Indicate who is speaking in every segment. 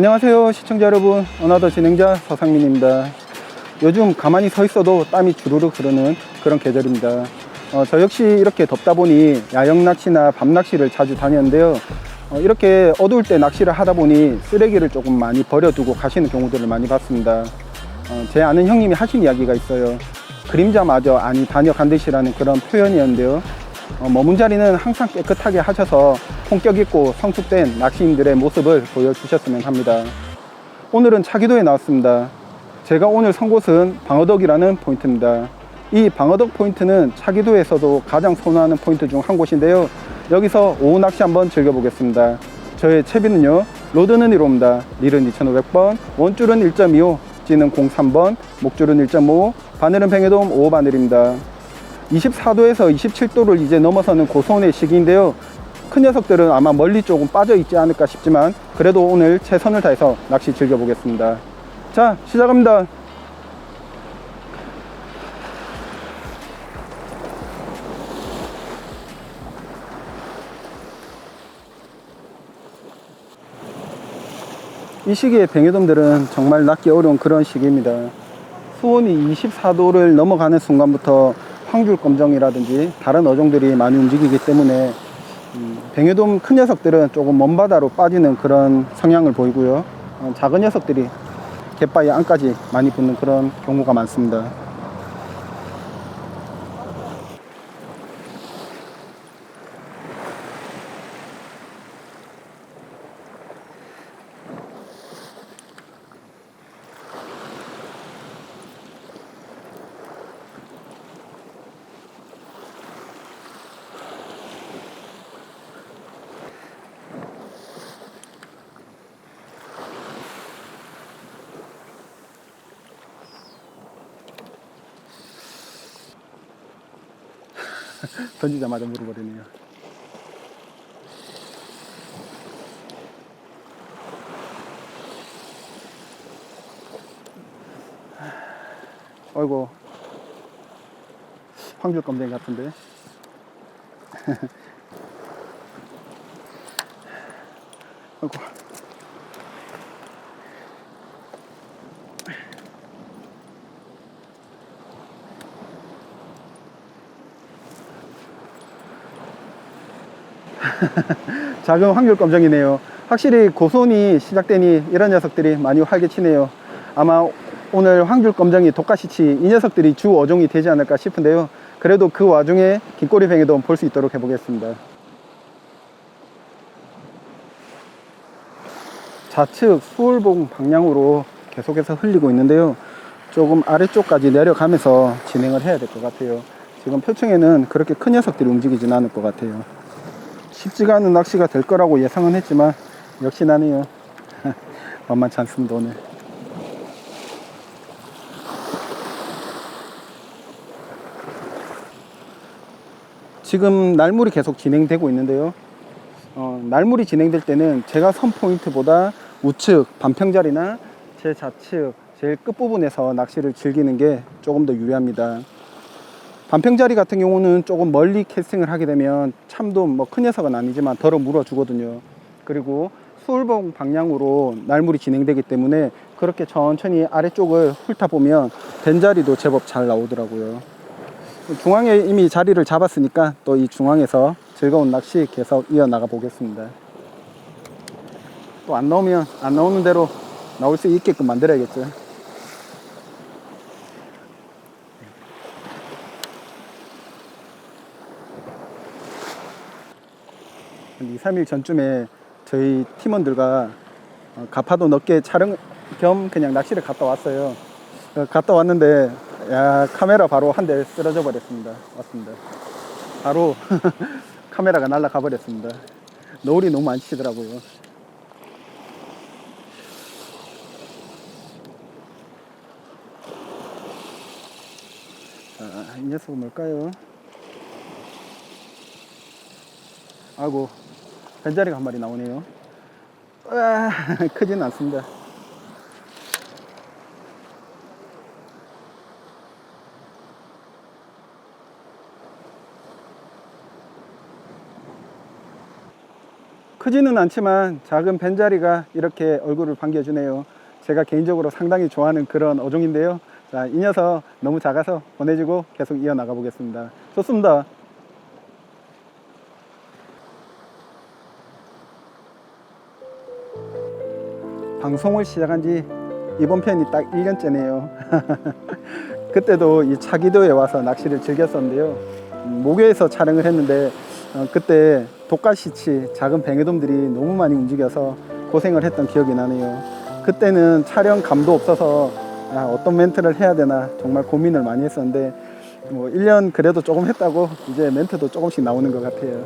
Speaker 1: 안녕하세요 시청자 여러분. 어나더 진행자 서상민입니다. 요즘 가만히 서 있어도 땀이 주르륵 흐르는 그런 계절입니다. 어, 저 역시 이렇게 덥다 보니 야영 낚시나 밤 낚시를 자주 다녔는데요. 어, 이렇게 어두울 때 낚시를 하다 보니 쓰레기를 조금 많이 버려두고 가시는 경우들을 많이 봤습니다. 어, 제 아는 형님이 하신 이야기가 있어요. 그림자마저 아니 다녀간 듯이라는 그런 표현이었는데요. 어, 머문 자리는 항상 깨끗하게 하셔서 품격 있고 성숙된 낚시인들의 모습을 보여주셨으면 합니다. 오늘은 차기도에 나왔습니다. 제가 오늘 선 곳은 방어덕이라는 포인트입니다. 이 방어덕 포인트는 차기도에서도 가장 선호하는 포인트 중 한 곳인데요. 여기서 오후 낚시 한번 즐겨보겠습니다. 저의 채비는요, 로드는 1호입니다. 릴은 2500번, 원줄은 1.25, 찌는 03번, 목줄은 1.5, 바늘은 뱅에돔 5 바늘입니다. 24도에서 27도를 이제 넘어서는 고소온의 시기인데요. 큰 녀석들은 아마 멀리 조금 빠져 있지 않을까 싶지만 그래도 오늘 최선을 다해서 낚시 즐겨보겠습니다. 자, 시작합니다. 이 시기에 뱅에돔들은 정말 낚기 어려운 그런 시기입니다. 수온이 24도를 넘어가는 순간부터 황줄 검정이라든지 다른 어종들이 많이 움직이기 때문에 음, 뱅에돔 큰 녀석들은 조금 먼 바다로 빠지는 그런 성향을 보이고요. 어, 작은 녀석들이 갯바위 안까지 많이 붙는 그런 경우가 많습니다. 던지자마자 물어버리네요. 어이구 황줄 검댕이 같은데. 어이구 작은 황귤 검정이네요. 확실히 고손이 시작되니 이런 녀석들이 많이 활개치네요. 아마 오늘 황귤 검정이 독가시치 이 녀석들이 주 어종이 되지 않을까 싶은데요. 그래도 그 와중에 긴꼬리 뱅에도 볼 수 있도록 해보겠습니다. 좌측 수월봉 방향으로 계속해서 흘리고 있는데요. 조금 아래쪽까지 내려가면서 진행을 해야 될 것 같아요. 지금 표층에는 그렇게 큰 녀석들이 움직이진 않을 것 같아요. 쉽지가 않은 낚시가 될 거라고 예상은 했지만 역시 나네요. 만만치 않습니다 오늘. 지금 날물이 계속 진행되고 있는데요. 어, 날물이 진행될 때는 제가 선 포인트보다 우측 반평자리나 제 좌측 제일 끝부분에서 낚시를 즐기는 게 조금 더 유리합니다. 반평자리 같은 경우는 조금 멀리 캐스팅을 하게 되면 참도 뭐 큰 녀석은 아니지만 덜어 물어 주거든요. 그리고 수울봉 방향으로 날물이 진행되기 때문에 그렇게 천천히 아래쪽을 훑어보면 된 자리도 제법 잘 나오더라고요. 중앙에 이미 자리를 잡았으니까 또 이 중앙에서 즐거운 낚시 계속 이어나가 보겠습니다. 또 안 나오면 안 나오는 대로 나올 수 있게끔 만들어야겠죠. 3일 전쯤에 저희 팀원들과 어, 가파도 넓게 촬영 겸 그냥 낚시를 갔다 왔어요. 어, 갔다 왔는데 야 카메라 바로 한 대 쓰러져 버렸습니다. 왔습니다. 바로 카메라가 날아가 버렸습니다. 노을이 너무 안 치더라고요. 자, 이 녀석은 뭘까요? 아이고, 벤자리가 한 마리 나오네요. 으아, 크진 않습니다. 크지는 않지만 작은 벤자리가 이렇게 얼굴을 반겨주네요. 제가 개인적으로 상당히 좋아하는 그런 어종인데요. 자, 이 녀석 너무 작아서 보내주고 계속 이어나가 보겠습니다. 좋습니다. 방송을 시작한 지 이번 편이 딱 1년째네요. 그때도 이 차기도에 와서 낚시를 즐겼었는데요. 음, 목요에서 촬영을 했는데 어, 그때 독가시치 작은 뱅에돔들이 너무 많이 움직여서 고생을 했던 기억이 나네요. 그때는 촬영 감도 없어서 아, 어떤 멘트를 해야 되나 정말 고민을 많이 했었는데 뭐 1년 그래도 조금 했다고 이제 멘트도 조금씩 나오는 것 같아요.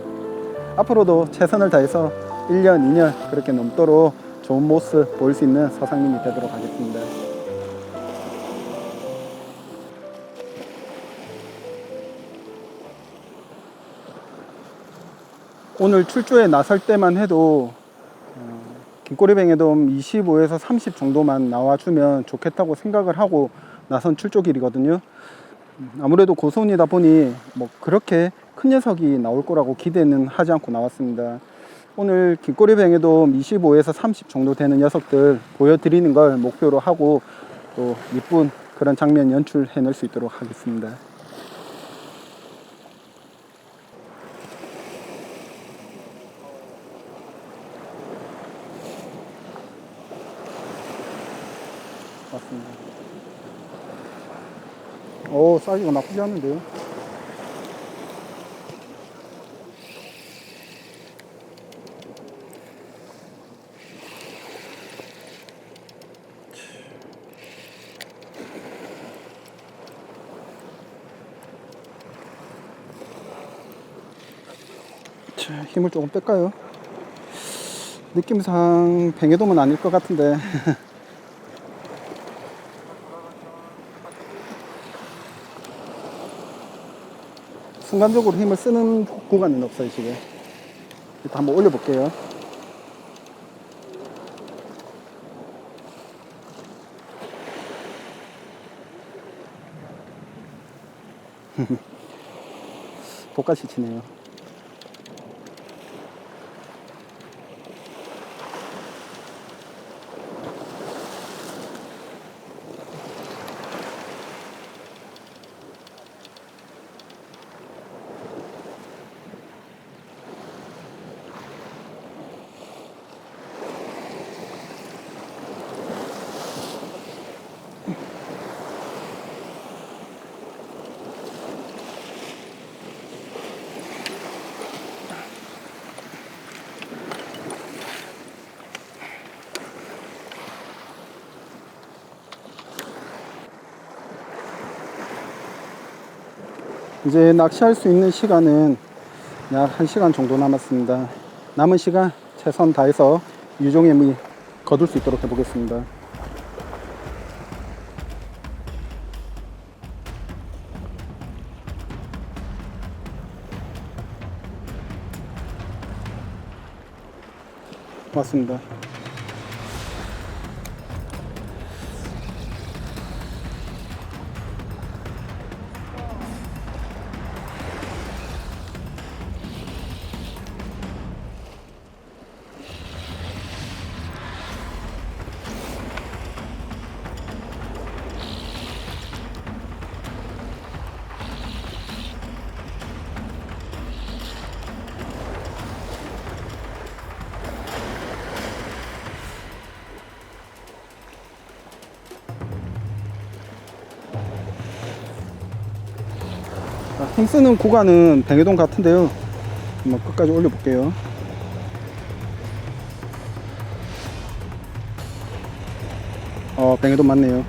Speaker 1: 앞으로도 최선을 다해서 1년, 2년 그렇게 넘도록 좋은 모습 보일 수 있는 서상님이 되도록 하겠습니다. 오늘 출조에 나설 때만 해도 어, 긴꼬리뱅에돔 25에서 30 정도만 나와주면 좋겠다고 생각을 하고 나선 출조 길이거든요. 음, 아무래도 고손이다 보니 뭐 그렇게 큰 녀석이 나올 거라고 기대는 하지 않고 나왔습니다. 오늘 긴꼬리뱅에돔 25에서 30 정도 되는 녀석들 보여드리는 걸 목표로 하고 또 이쁜 그런 장면 연출해낼 수 있도록 하겠습니다. 맞습니다. 오, 사이즈가 나쁘지 않은데요? 자, 힘을 조금 뺄까요? 느낌상 뱅에돔은 아닐 것 같은데. 순간적으로 힘을 쓰는 구간은 없어요 지금 일단 한번 올려볼게요. 독같이 치네요 이제 낚시할 수 있는 시간은 약 1시간 정도 남았습니다. 남은 시간 최선 다해서 유종의 미 거둘 수 있도록 해보겠습니다. 맞습니다. 힘 쓰는 구간은 뱅에돔 같은데요. 한번 끝까지 올려볼게요. 어, 뱅에돔 맞네요.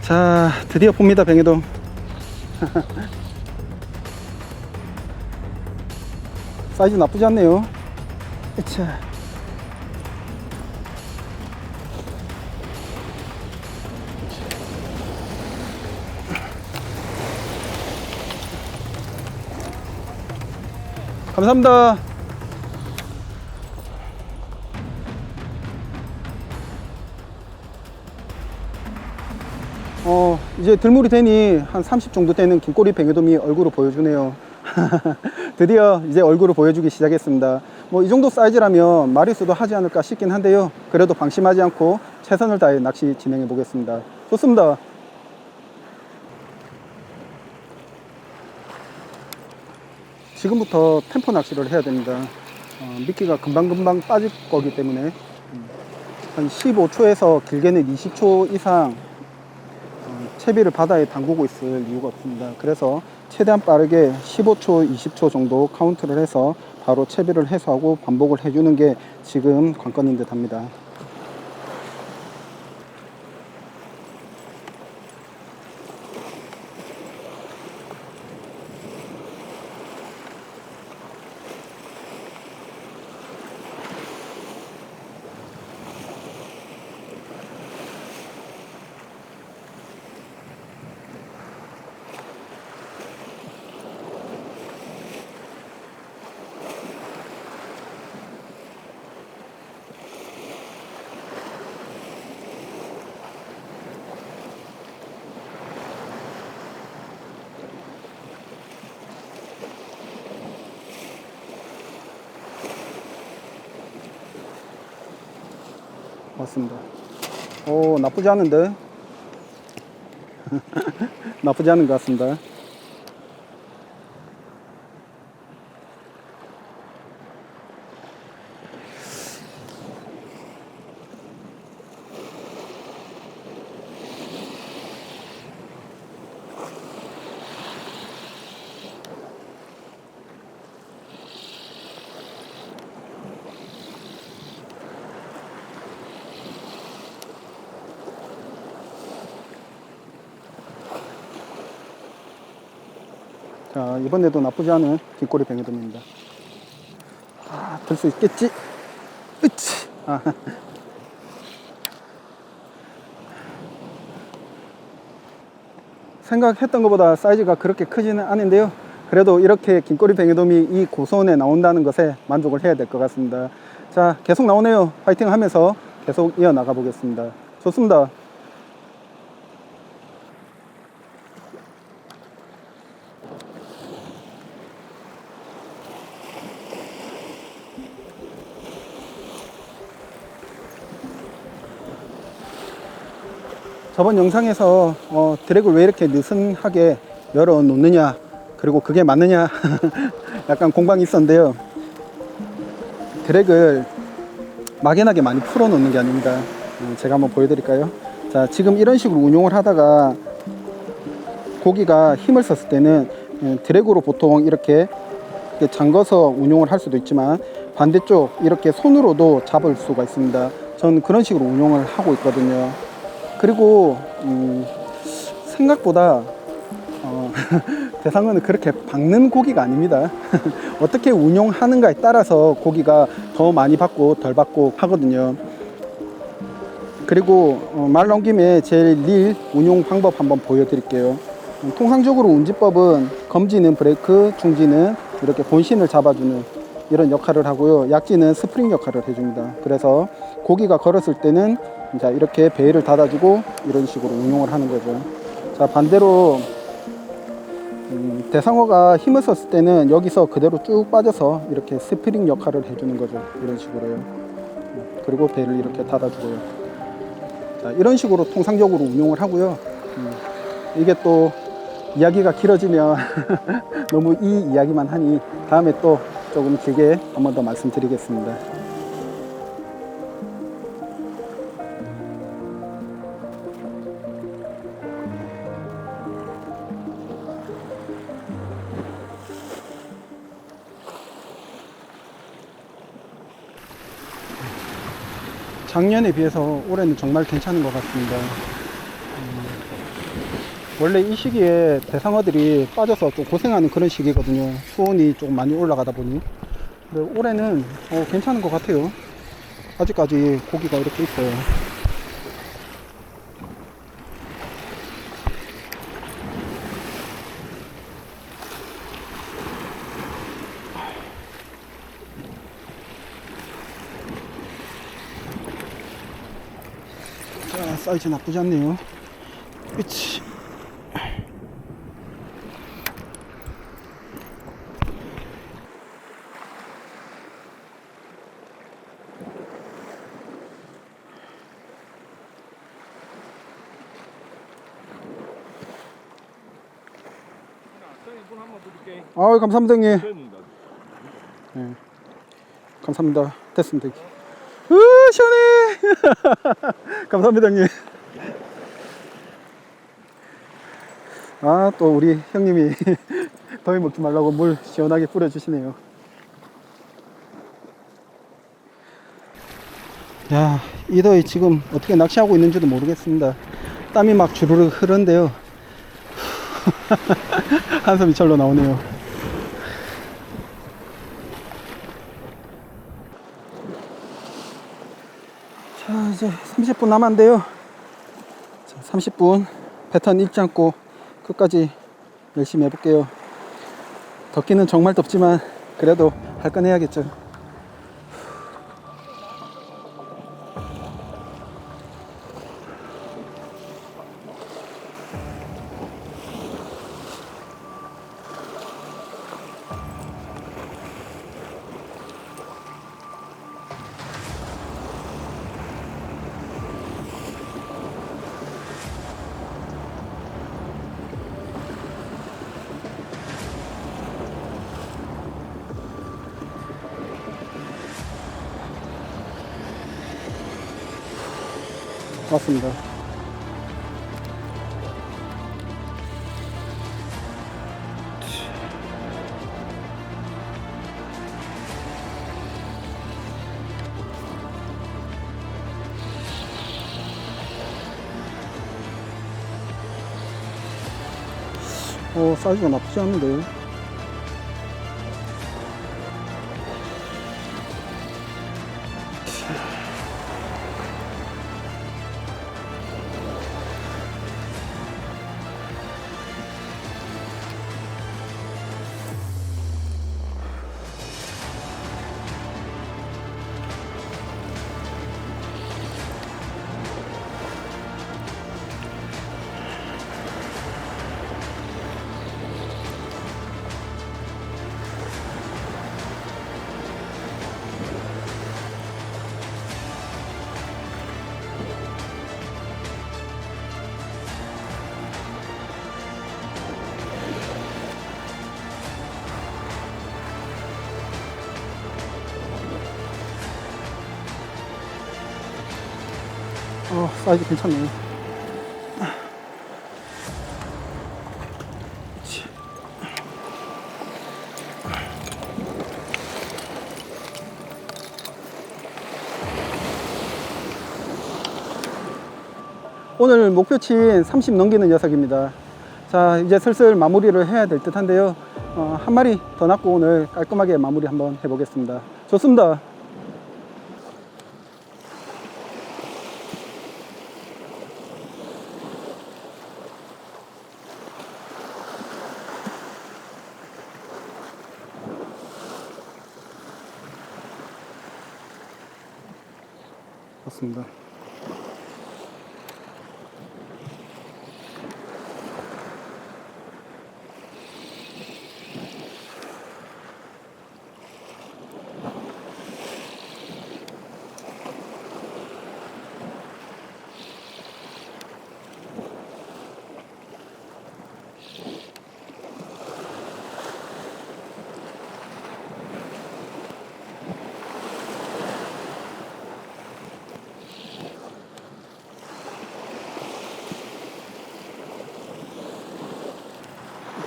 Speaker 1: 자, 드디어 봅니다, 뱅에돔. 사이즈 나쁘지 않네요. 에차. 감사합니다. 어, 이제 들물이 되니 한 30 정도 되는 긴꼬리 뱅에돔이 얼굴을 보여주네요. 드디어 이제 얼굴을 보여주기 시작했습니다. 뭐 이 정도 사이즈라면 마리수도 하지 않을까 싶긴 한데요. 그래도 방심하지 않고 최선을 다해 낚시 진행해 보겠습니다. 좋습니다. 지금부터 템포 낚시를 해야 됩니다. 어, 미끼가 금방금방 빠질 거기 때문에 음, 한 15초에서 길게는 20초 이상 어, 채비를 바다에 담그고 있을 이유가 없습니다. 그래서 최대한 빠르게 15초, 20초 정도 카운트를 해서 바로 채비를 해소하고 반복을 해주는 게 지금 관건인 듯 합니다. 맞습니다. 오, 나쁘지 않은데? 나쁘지 않은 것 같습니다. 자, 이번에도 나쁘지 않은 뒷꼬리 뱅에돔입니다. 아, 들 수 있겠지? 으치! 아. 생각했던 것보다 사이즈가 그렇게 크지는 않은데요. 그래도 이렇게 긴꼬리 뱅에돔이 이 고소원에 나온다는 것에 만족을 해야 될 것 같습니다. 자, 계속 나오네요. 파이팅 하면서 계속 이어나가 보겠습니다. 좋습니다. 저번 영상에서 어, 드랙을 왜 이렇게 느슨하게 열어 놓느냐 그리고 그게 맞느냐 약간 공방이 있었는데요. 드랙을 막연하게 많이 풀어 놓는 게 아닙니다 어, 제가 한번 보여드릴까요? 자 지금 이런 식으로 운용을 하다가 고기가 힘을 썼을 때는 예, 드랙으로 보통 이렇게 잠궈서 운용을 할 수도 있지만 반대쪽 이렇게 손으로도 잡을 수가 있습니다. 저는 그런 식으로 운용을 하고 있거든요 그리고 음, 생각보다 어, 대상어는 그렇게 박는 고기가 아닙니다. 어떻게 운용하는가에 따라서 고기가 더 많이 받고 덜 받고 하거든요. 그리고 어, 말 나온 김에 제릴 운용 방법 한번 보여드릴게요. 음, 통상적으로 운지법은 검지는 브레이크, 중지는 이렇게 본신을 잡아주는 이런 역할을 하고요. 약지는 스프링 역할을 해줍니다. 그래서 고기가 걸었을 때는 자 이렇게 베일을 닫아주고 이런 식으로 운용을 하는 거죠. 자 반대로 음, 대상어가 힘을 썼을 때는 여기서 그대로 쭉 빠져서 이렇게 스프링 역할을 해주는 거죠. 이런 식으로요. 음, 그리고 베일을 이렇게 닫아주고요. 자 이런 식으로 통상적으로 운용을 하고요. 음, 이게 또 이야기가 길어지면 너무 이 이야기만 하니 다음에 또 조금 길게 한 번 더 말씀드리겠습니다. 작년에 비해서 올해는 정말 괜찮은 것 같습니다. 음, 원래 이 시기에 대상어들이 빠져서 좀 고생하는 그런 시기거든요. 수온이 좀 많이 올라가다 보니. 근데 올해는 어, 괜찮은 것 같아요. 아직까지 고기가 이렇게 있어요. 사이즈 나쁘지 않네요. 그치. 아유 감사합니다 형님.
Speaker 2: 네.
Speaker 1: 감사합니다. 됐습니다 으 시원해. 감사합니다 형님. 아 또 우리 형님이 더위 먹지 말라고 물 시원하게 뿌려주시네요. 야, 이 더위 지금 어떻게 낚시하고 있는지도 모르겠습니다. 땀이 막 주르륵 흐르는데요. 한숨이 절로 나오네요. 자, 이제 30분 남았는데요. 자, 30분 패턴 잃지 않고 끝까지 열심히 해볼게요. 덥기는 정말 덥지만 그래도 할 건 해야겠죠. 맞습니다. 어, 사이즈가 나쁘지 않은데요. 어, 사이즈 괜찮네. 오늘 목표치인 30 넘기는 녀석입니다. 자, 이제 슬슬 마무리를 해야 될 듯 한데요. 어, 한 마리 더 낳고 오늘 깔끔하게 마무리 한번 해보겠습니다. 좋습니다. 맞습니다.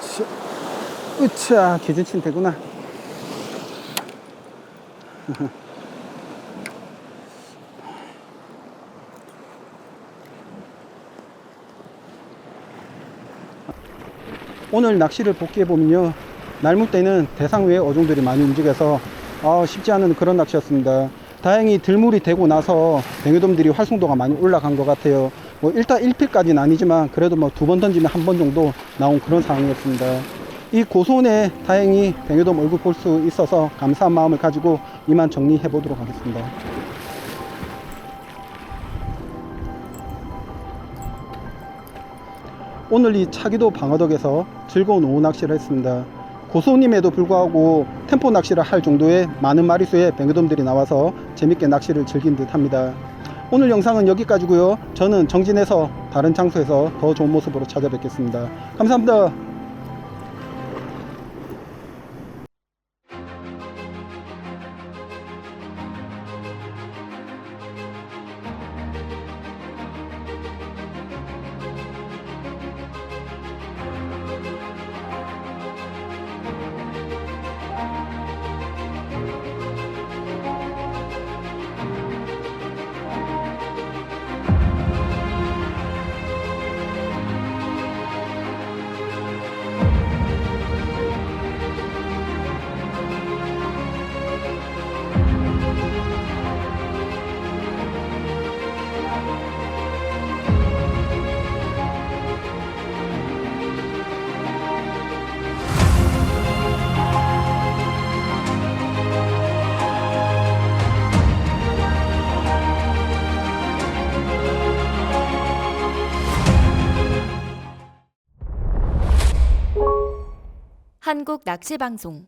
Speaker 1: 으쌰, 으차, 기준치는 되구나. 오늘 낚시를 복귀해 보면요 날물 때는 대상 외에 어종들이 많이 움직여서 아, 쉽지 않은 그런 낚시였습니다. 다행히 들물이 되고 나서 뱅에돔들이 활성도가 많이 올라간 것 같아요 뭐 일단 1필까지는 아니지만 그래도 뭐 두 번 던지면 한 번 정도 나온 그런 상황이었습니다 이 고손에 다행히 뱅에돔 얼굴 볼 수 있어서 감사한 마음을 가지고 이만 정리해 보도록 하겠습니다 오늘 이 차기도 방어덕에서 즐거운 오후 낚시를 했습니다. 고소님에도 불구하고 템포 낚시를 할 정도의 많은 마리수의 뱅그돔들이 나와서 재밌게 낚시를 즐긴 듯 합니다. 오늘 영상은 여기까지고요. 저는 정진해서 다른 장소에서 더 좋은 모습으로 찾아뵙겠습니다. 감사합니다.
Speaker 2: 한국 낚시 방송